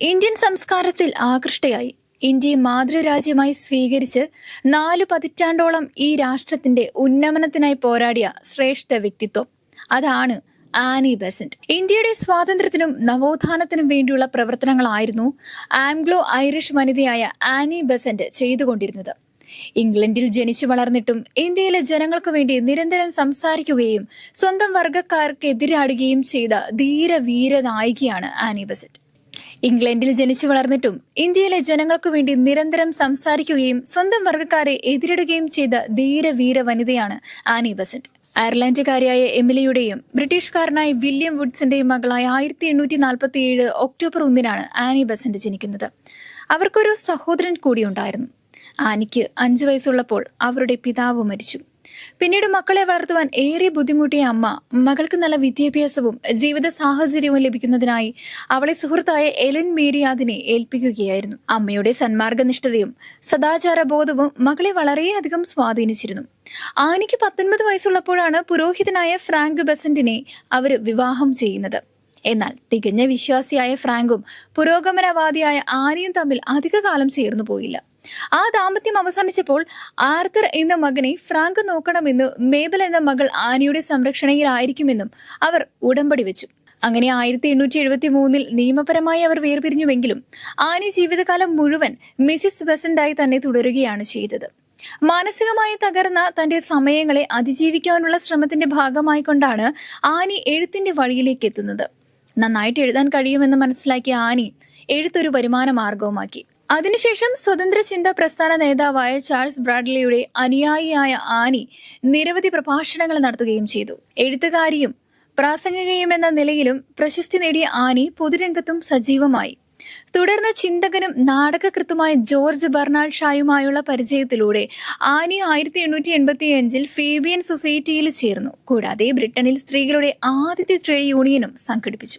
Indian സംസ്കാരത്തിൽ ആകൃഷ്ടയായി. ഇന്ത്യയെ മാതൃരാജ്യമായി സ്വീകരിച്ച് നാലു പതിറ്റാണ്ടോളം ഈ രാഷ്ട്രത്തിന്റെ ഉന്നമനത്തിനായി പോരാടിയ ശ്രേഷ്ഠ വ്യക്തിത്വം. അതാണ് ആനി ബെസന്റ്. ഇന്ത്യയുടെ സ്വാതന്ത്ര്യത്തിനും നവോത്ഥാനത്തിനും വേണ്ടിയുള്ള പ്രവർത്തനങ്ങളായിരുന്നു ആംഗ്ലോ ഐറിഷ് വനിതയായ ആനി ബെസന്റ് ചെയ്തുകൊണ്ടിരുന്നത്. ഇംഗ്ലണ്ടിൽ ജനിച്ചു വളർന്നിട്ടും ഇന്ത്യയിലെ ജനങ്ങൾക്ക് വേണ്ടി നിരന്തരം സംസാരിക്കുകയും സ്വന്തം വർഗക്കാർക്ക് എതിരാടുകയും ചെയ്ത ധീരവീര നായികയാണ് ആനി ബെസന്റ്. ഇംഗ്ലണ്ടിൽ ജനിച്ചു വളർന്നിട്ടും ഇന്ത്യയിലെ ജനങ്ങൾക്കു വേണ്ടി നിരന്തരം സംസാരിക്കുകയും സ്വന്തം വർഗക്കാരെ എതിരിടുകയും ചെയ്ത ധീരവീര വനിതയാണ് ആനി ബസന്റ്. അയർലൻഡുകാരിയായ എമിലിയുടെയും ബ്രിട്ടീഷുകാരനായ വില്യം വുഡ്സിന്റെയും മകളായ ആയിരത്തി എണ്ണൂറ്റി നാൽപ്പത്തി ഏഴ് ഒക്ടോബർ ഒന്നിനാണ് ആനി ബസന്റ് ജനിക്കുന്നത്. അവർക്കൊരു സഹോദരൻ കൂടിയുണ്ടായിരുന്നു ആനിക്ക് അഞ്ചു വയസ്സുള്ളപ്പോൾ അവരുടെ പിതാവ് മരിച്ചു. പിന്നീട് മക്കളെ വളർത്തുവാൻ ഏറെ ബുദ്ധിമുട്ടിയ അമ്മ മകൾക്ക് നല്ല വിദ്യാഭ്യാസവും ജീവിത സാഹചര്യവും ലഭിക്കുന്നതിനായി അവളെ സുഹൃത്തായ എലൻ മേരിയാദിനെ ഏൽപ്പിക്കുകയായിരുന്നു. അമ്മയുടെ സന്മാർഗനിഷ്ഠതയും സദാചാര ബോധവും മകളെ വളരെയധികം സ്വാധീനിച്ചിരുന്നു. ആനിക്ക് പത്തൊൻപത് വയസ്സുള്ളപ്പോഴാണ് പുരോഹിതനായ ഫ്രാങ്ക് ബസന്റിനെ അവർ വിവാഹം ചെയ്യുന്നത്. എന്നാൽ തികഞ്ഞ വിശ്വാസിയായ ഫ്രാങ്കും പുരോഗമനവാദിയായ ആനിയും തമ്മിൽ അധികകാലം ചേർന്നു പോയില്ല. ആ ദാമ്പത്യം അവസാനിച്ചപ്പോൾ ആർത്തർ എന്ന മകനെ ഫ്രാങ്ക് നോക്കണമെന്ന് മേബൽ എന്ന മകൾ ആനയുടെ സംരക്ഷണയിലായിരിക്കുമെന്നും അവർ ഉടമ്പടി വെച്ചു. അങ്ങനെ ആയിരത്തി എണ്ണൂറ്റി എഴുപത്തി മൂന്നിൽ നിയമപരമായി അവർ വേർപിരിഞ്ഞുവെങ്കിലും ആനി ജീവിതകാലം മുഴുവൻ മിസിസ് ബസന്റായി തന്നെ തുടരുകയാണ് ചെയ്തത്. മാനസികമായി തകർന്ന തന്റെ സമയങ്ങളെ അതിജീവിക്കാനുള്ള ശ്രമത്തിന്റെ ഭാഗമായി കൊണ്ടാണ് ആനി എഴുത്തിന്റെ വഴിയിലേക്ക് എത്തുന്നത്. നന്നായിട്ട് എഴുതാൻ കഴിയുമെന്ന് മനസ്സിലാക്കിയ ആനി എഴുത്തൊരു വരുമാന മാർഗവുമാക്കി അതിനുശേഷം സ്വതന്ത്ര ചിന്താ പ്രസ്ഥാന നേതാവായ ചാൾസ് ബ്രാഡ്ലിയുടെ അനുയായിയായ ആനി നിരവധി പ്രഭാഷണങ്ങൾ നടത്തുകയും ചെയ്തു. എഴുത്തുകാരിയും പ്രാസംഗികയും എന്ന നിലയിലും പ്രശസ്തി നേടിയ ആനി പൊതുരംഗത്തും സജീവമായി. തുടർന്ന് ചിന്തകനും നാടകകൃത്തുമായ ജോർജ് ബർണാൾ ഷായുമായുള്ള പരിചയത്തിലൂടെ ആനി ആയിരത്തി എണ്ണൂറ്റി എൺപത്തി അഞ്ചിൽ ഫേബിയൻ സൊസൈറ്റിയിൽ ചേർന്നു. കൂടാതെ ബ്രിട്ടനിൽ സ്ത്രീകളുടെ ആദ്യത്തെ ട്രേഡ് യൂണിയനും സംഘടിപ്പിച്ചു.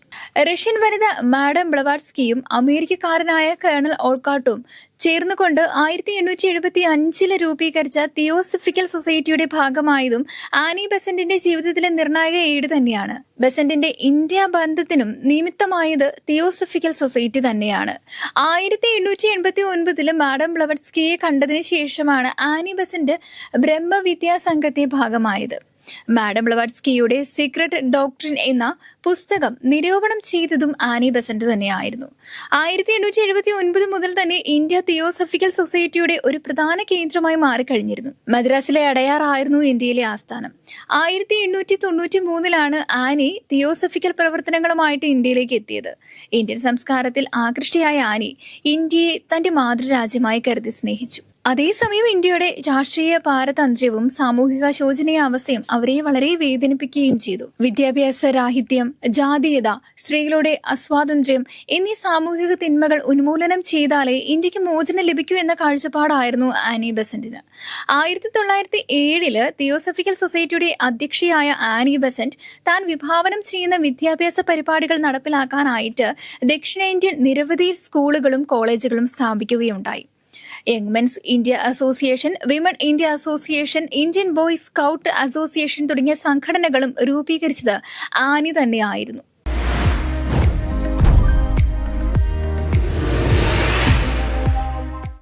റഷ്യൻ വനിത മാഡം ബ്ലവാഡ്സ്കിയും അമേരിക്കക്കാരനായ കേണൽ ഓൾക്കാട്ടും ചേർന്നുകൊണ്ട് ആയിരത്തി എണ്ണൂറ്റി എഴുപത്തി അഞ്ചിൽ രൂപീകരിച്ച തിയോസഫിക്കൽ സൊസൈറ്റിയുടെ ഭാഗമായതും ആനി ബസന്റിന്റെ ജീവിതത്തിലെ നിർണായക ഏട് തന്നെയാണ്. ബസന്റിന്റെ ഇന്ത്യ ബന്ധത്തിനും നിമിത്തമായത് തിയോസഫിക്കൽ സൊസൈറ്റി തന്നെയാണ്. ആയിരത്തി എണ്ണൂറ്റി എൺപത്തി ഒൻപതിൽ മാഡം ബ്ലവഡ്സ്കിയെ കണ്ടതിന് ശേഷമാണ് ആനി ബസന്റ് ബ്രഹ്മവിദ്യാ സംഘത്തെ ഭാഗമായത്. മാഡം ബ്ലവാഡ്സ്കിയുടെ സീക്രട്ട് ഡോക്ടറിൻ എന്ന പുസ്തകം നിരൂപണം ചെയ്തതും ആനി ബസന്റ് തന്നെയായിരുന്നു. ആയിരത്തി എണ്ണൂറ്റി എഴുപത്തി ഒൻപത് മുതൽ തന്നെ ഇന്ത്യ തിയോസഫിക്കൽ സൊസൈറ്റിയുടെ ഒരു പ്രധാന കേന്ദ്രമായി മാറിക്കഴിഞ്ഞിരുന്നു. മദ്രാസിലെ അടയാറായിരുന്നു ഇന്ത്യയിലെ ആസ്ഥാനം. ആയിരത്തി എണ്ണൂറ്റി തൊണ്ണൂറ്റി മൂന്നിലാണ് ആനി തിയോസഫിക്കൽ പ്രവർത്തനങ്ങളുമായിട്ട് ഇന്ത്യയിലേക്ക് എത്തിയത്. ഇന്ത്യൻ സംസ്കാരത്തിൽ ആകൃഷ്ടയായ ആനി ഇന്ത്യയെ തന്റെ മാതൃരാജ്യമായി കരുതി സ്നേഹിച്ചു. അതേസമയം ഇന്ത്യയുടെ രാഷ്ട്രീയ പാരതന്ത്ര്യവും സാമൂഹിക ശോചനീയാവസ്ഥയും അവരെ വളരെ വേദനിപ്പിക്കുകയും ചെയ്തു. വിദ്യാഭ്യാസ രാഹിത്യം ജാതീയത സ്ത്രീകളുടെ അസ്വാതന്ത്ര്യം എന്നീ സാമൂഹിക തിന്മകൾ ഉന്മൂലനം ചെയ്താലേ ഇന്ത്യയ്ക്ക് മോചനം ലഭിക്കൂ എന്ന കാഴ്ചപ്പാടായിരുന്നു ആനി ബസന്റിന്. ആയിരത്തി തൊള്ളായിരത്തി ഏഴിൽ തിയോസഫിക്കൽ സൊസൈറ്റിയുടെ അധ്യക്ഷയായ ആനി ബസന്റ് താൻ വിഭാവനം ചെയ്യുന്ന വിദ്യാഭ്യാസ പരിപാടികൾ നടപ്പിലാക്കാനായിട്ട് ദക്ഷിണേന്ത്യൻ നിരവധി സ്കൂളുകളും കോളേജുകളും സ്ഥാപിക്കുകയുണ്ടായി. Young Men's India Association Women India Association Indian Boys Scout Association തുടങ്ങിയ സംഘടനകളും രൂപീകരിച്ചത് ആനി തന്നെയായിരുന്നു.